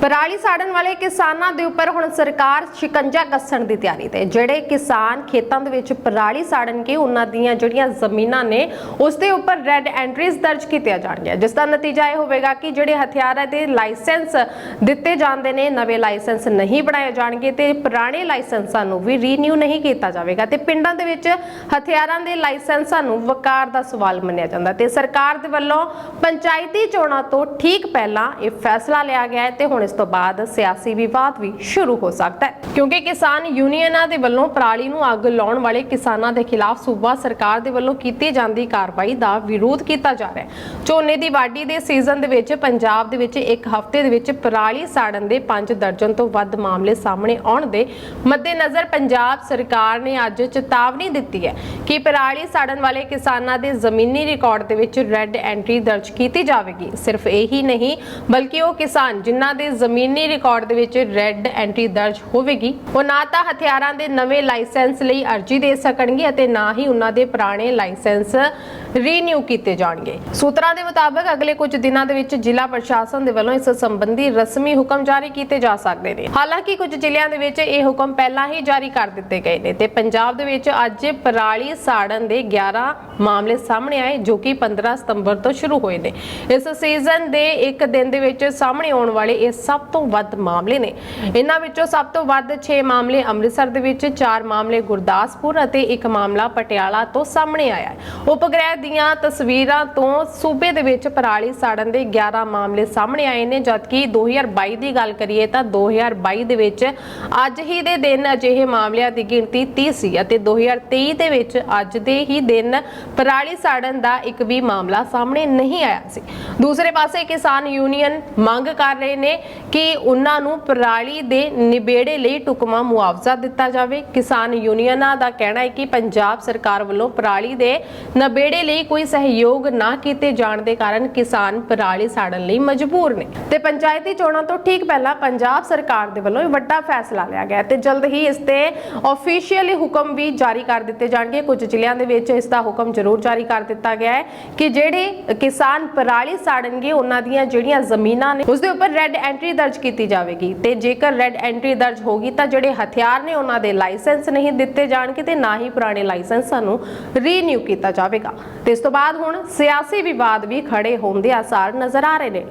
ਪਰਾਲੀ ਸਾੜਨ ਵਾਲੇ ਕਿਸਾਨਾਂ ਦੇ ਉੱਪਰ ਹੁਣ ਸਰਕਾਰ ਸ਼ਿਕੰਜਾ ਕੱਸਣ ਦੀ ਤਿਆਰੀ ਤੇ। ਜਿਹੜੇ ਕਿਸਾਨ ਖੇਤਾਂ ਦੇ ਵਿੱਚ ਪਰਾਲੀ ਸਾੜਨਗੇ, ਉਹਨਾਂ ਦੀਆਂ ਜਿਹੜੀਆਂ ਜ਼ਮੀਨਾਂ ਨੇ, ਉਸ ਦੇ ਉੱਪਰ ਰੈੱਡ ਐਂਟਰੀਜ਼ ਦਰਜ ਕੀਤੀਆਂ ਜਾਣਗੀਆਂ। ਜਿਸ ਦਾ ਨਤੀਜਾ ਇਹ ਹੋਵੇਗਾ ਕਿ ਜਿਹੜੇ ਹਥਿਆਰਾਂ ਦੇ ਲਾਇਸੈਂਸ ਦਿੱਤੇ ਜਾਂਦੇ ਨੇ, ਨਵੇਂ ਲਾਇਸੈਂਸ ਨਹੀਂ ਬਣਾਏ ਜਾਣਗੇ ਤੇ ਪੁਰਾਣੇ ਲਾਇਸੈਂਸਾਂ ਨੂੰ ਵੀ ਰੀਨਿਊ ਨਹੀਂ ਕੀਤਾ ਜਾਵੇਗਾ ਤੇ ਪਿੰਡਾਂ ਦੇ ਵਿੱਚ ਹਥਿਆਰਾਂ ਦੇ ਲਾਇਸੈਂਸਾਂ ਨੂੰ ਵਕਾਰ ਦਾ ਸਵਾਲ ਮੰਨਿਆ ਜਾਂਦਾ ਤੇ ਸਰਕਾਰ ਦੇ ਵੱਲੋਂ ਪੰਚਾਇਤੀ ਚੋਣਾਂ ਤੋਂ ਠੀਕ ਪਹਿਲਾਂ ਇਹ ਫੈਸਲਾ ਲਿਆ ਗਿਆ ਹੈ ਤੇ ਹੁਣ ਇਸ ਤੋਂ ਬਾਅਦ ਸਿਆਸੀ ਵਿਵਾਦ ਵੀ ਸ਼ੁਰੂ ਹੋ ਸਕਦਾ ਹੈ। ਕਿਉਂਕਿ ਕਿਸਾਨ ਯੂਨੀਅਨਾਂ ਦੇ ਵੱਲੋਂ ਪਰਾਲੀ ਨੂੰ ਅੱਗ ਲਾਉਣ ਵਾਲੇ ਕਿਸਾਨਾਂ ਦੇ ਖਿਲਾਫ ਸੂਬਾ ਸਰਕਾਰ ਦੇ ਵੱਲੋਂ ਕੀਤੀ ਜਾਂਦੀ ਕਾਰਵਾਈ ਦਾ ਵਿਰੋਧ ਕੀਤਾ ਜਾ ਰਿਹਾ ਹੈ। ਝੋਨੇ ਦੀ ਵਾਢੀ ਦੇ ਸੀਜ਼ਨ ਦੇ ਵਿੱਚ ਪੰਜਾਬ ਦੇ ਵਿੱਚ ਇੱਕ ਹਫ਼ਤੇ ਦੇ ਵਿੱਚ ਪਰਾਲੀ ਸਾੜਨ ਦੇ 5 ਦਰਜਨ ਤੋਂ ਵੱਧ ਮਾਮਲੇ ਸਾਹਮਣੇ ਆਉਣ ਦੇ ਮੱਦੇਨਜ਼ਰ ਪੰਜਾਬ ਸਰਕਾਰ ਨੇ ਅੱਜ ਚੇਤਾਵਨੀ ਦਿੱਤੀ ਹੈ ਕਿ ਪਰਾਲੀ ਸਾੜਨ ਵਾਲੇ ਕਿਸਾਨਾਂ ਦੇ ਜ਼ਮੀਨੀ ਰਿਕਾਰਡ ਦੇ ਵਿੱਚ ਰੈੱਡ ਐਂਟਰੀ ਦਰਜ ਕੀਤੀ ਜਾਵੇਗੀ। ਸਿਰਫ ਇਹੀ ਨਹੀਂ, ਬਲਕਿ ਉਹ ਕਿਸਾਨ ਜਿਨ੍ਹਾਂ ਦੇ ਜ਼ਮੀਨੀ ਰਿਕਾਰਡ ਦੇ ਵਿੱਚ ਰੈੱਡ ਐਂਟਰੀ ਦਰਜ ਹੋਵੇਗੀ। ਉਹ ਨਾ ਤਾਂ ਹਥਿਆਰਾਂ ਦੇ ਨਵੇਂ ਲਾਇਸੈਂਸ ਲਈ ਅਰਜ਼ੀ ਦੇ ਸਕਣਗੇ ਅਤੇ ਨਾ ਹੀ ਉਹਨਾਂ ਦੇ ਪੁਰਾਣੇ ਲਾਇਸੈਂਸ ਰੀਨਿਊ ਕੀਤੇ ਜਾਣਗੇ। ਸੂਤਰਾਂ ਦੇ ਮੁਤਾਬਕ ਅਗਲੇ ਕੁਝ ਦਿਨਾਂ ਦੇ ਵਿੱਚ ਜ਼ਿਲ੍ਹਾ ਪ੍ਰਸ਼ਾਸਨ ਦੇ ਵੱਲੋਂ ਇਸ ਸੰਬੰਧੀ ਰਸਮੀ ਹੁਕਮ ਜਾਰੀ ਕੀਤੇ ਜਾ ਸਕਦੇ ਨੇ। ਹਾਲਾਂਕਿ ਕੁਝ ਜ਼ਿਲ੍ਹਿਆਂ ਦੇ ਵਿੱਚ ਇਹ ਹੁਕਮ ਪਹਿਲਾਂ ਹੀ ਜਾਰੀ ਕਰ ਦਿੱਤੇ ਗਏ ਨੇ ਤੇ ਪੰਜਾਬ ਦੇ ਵਿੱਚ ਅੱਜ ਪਰਾਲੀ ਸਾੜਨ ਦੇ 11 ਮਾਮਲੇ ਸਾਹਮਣੇ ਆਏ ਜੋ ਕਿ 15 ਸਤੰਬਰ ਤੋਂ ਸ਼ੁਰੂ ਹੋਏ ਨੇ। ਇਸ ਸੀਜ਼ਨ ਦੇ ਇੱਕ ਦਿਨ ਦੇ ਵਿੱਚ ਸਾਹਮਣੇ ਆਉਣ ਵਾਲੇ ਇਹ ਸਭ ਤੋਂ ਵੱਧ ਮਾਮਲੇ ਨੇ। ਇਹਨਾਂ ਵਿੱਚੋਂ ਸਭ ਤੋਂ ਵੱਧ 6 ਮਾਮਲੇ ਅੰਮ੍ਰਿਤਸਰ ਦੇ ਵਿੱਚ 4 ਮਾਮਲੇ ਗੁਰਦਾਸਪੁਰ ਅਤੇ ਇੱਕ ਮਾਮਲਾ ਪਟਿਆਲਾ ਤੋਂ ਸਾਹਮਣੇ ਆਇਆ ਹੈ। ਉਪਗ੍ਰਹਿ ਦੀਆਂ ਤਸਵੀਰਾਂ ਤੋਂ ਸੂਬੇ ਦੇ ਵਿੱਚ ਪਰਾਲੀ ਸਾੜਨ ਦੇ 11 ਮਾਮਲੇ ਸਾਹਮਣੇ ਆਏ ਨੇ। ਜਦਕਿ 2022 ਦੀ ਗੱਲ ਕਰੀਏ ਤਾਂ 2022 ਦੇ ਵਿੱਚ ਅੱਜ ਹੀ ਦੇ ਦਿਨ ਅਜਿਹੇ ਮਾਮਲਿਆਂ ਦੀ ਗਿਣਤੀ 30 ਸੀ ਅਤੇ 2023 ਦੇ ਵਿੱਚ ਅੱਜ ਦੇ ਹੀ ਦਿਨ ਪਰਾਲੀ ਸਾੜਨ ਦਾ ਇੱਕ ਵੀ ਮਾਮਲਾ ਸਾਹਮਣੇ ਨਹੀਂ ਆਇਆ ਸੀ। ਦੂਸਰੇ ਪਾਸੇ ਕਿਸਾਨ ਯੂਨੀਅਨ ਮੰਗ ਕਰ ਰਹੇ ਨੇ ਕਿ ਉਹਨਾਂ ਨੂੰ ਪਰਾਲੀ ਦੇ ਨਿਬੇੜੇ ਲਈ ਟੁਕਮਾ ਮੁਆਵਜ਼ਾ ਦਿੱਤਾ ਜਾਵੇ। ਕਿਸਾਨ ਯੂਨੀਅਨਾਂ ਦਾ ਕਹਿਣਾ ਹੈ ਕਿ ਪੰਜਾਬ ਸਰਕਾਰ ਵੱਲੋਂ ਪਰਾਲੀ ਦੇ ਨਿਬੇੜੇ ਲਈ ਕੋਈ ਸਹਿਯੋਗ ਨਾ ਕੀਤੇ ਜਾਣ ਦੇ ਕਾਰਨ ਕਿਸਾਨ ਪਰਾਲੀ ਸਾੜਨ ਲਈ ਮਜਬੂਰ ਨੇ। ਤੇ ਪੰਚਾਇਤੀ ਚੋਣਾਂ ਤੋਂ ਠੀਕ ਪਹਿਲਾਂ ਪੰਜਾਬ ਸਰਕਾਰ ਦੇ ਵੱਲੋਂ ਇਹ ਵੱਡਾ ਫੈਸਲਾ ਲਿਆ ਗਿਆ ਤੇ ਜਲਦ ਹੀ ਇਸ ਤੇ ਆਫੀਸ਼ੀਅਲੀ ਹੁਕਮ ਵੀ ਜਾਰੀ ਕਰ ਦਿੱਤੇ ਜਾਣਗੇ। ਕੁਝ ਜ਼ਿਲ੍ਹਿਆਂ ਦੇ ਵਿੱਚ ਇਸ ਦਾ ਹੁਕਮ ਜ਼ਰੂਰ ਜਾਰੀ ਕਰ ਦਿੱਤਾ ਗਿਆ ਹੈ ਕਿ ਜਿਹੜੇ ਕਿਸਾਨ ਪਰਾਲੀ ਸਾੜਨਗੇ, ਉਹਨਾਂ ਦੀਆਂ ਜਿਹੜੀਆਂ ਜ਼ਮੀਨਾਂ ਨੇ, ਉਸ ਦੇ ਉੱਪਰ ਰੈੱਡ ਐਂਟਰੀ ਦਰਜ ਕੀਤੀ ਜਾਵੇਗੀ। ਤੇ ਜੇਕਰ ਰੈੱਡ ਐਂਟਰੀ ਦਰਜ ਹੋਗੀ ਤਾਂ ਜਿਹੜੇ ਹਥਿਆਰ ਨੇ, ਉਹਨਾਂ ਦੇ ਲਾਇਸੈਂਸ ਨਹੀਂ ਦਿੱਤੇ ਜਾਣਗੇ ਤੇ ਨਾ ਹੀ ਪੁਰਾਣੇ ਲਾਇਸੈਂਸ ਨੂੰ ਰੀਨਿਊ ਕੀਤਾ ਜਾਵੇਗਾ। ਤੇ ਇਸ ਤੋਂ ਬਾਅਦ ਹੁਣ ਸਿਆਸੀ ਵਿਵਾਦ ਵੀ ਖੜੇ ਹੋਣ ਦੇ ਆਸਾਰ ਨਜ਼ਰ ਆ ਰਹੇ ਨੇ।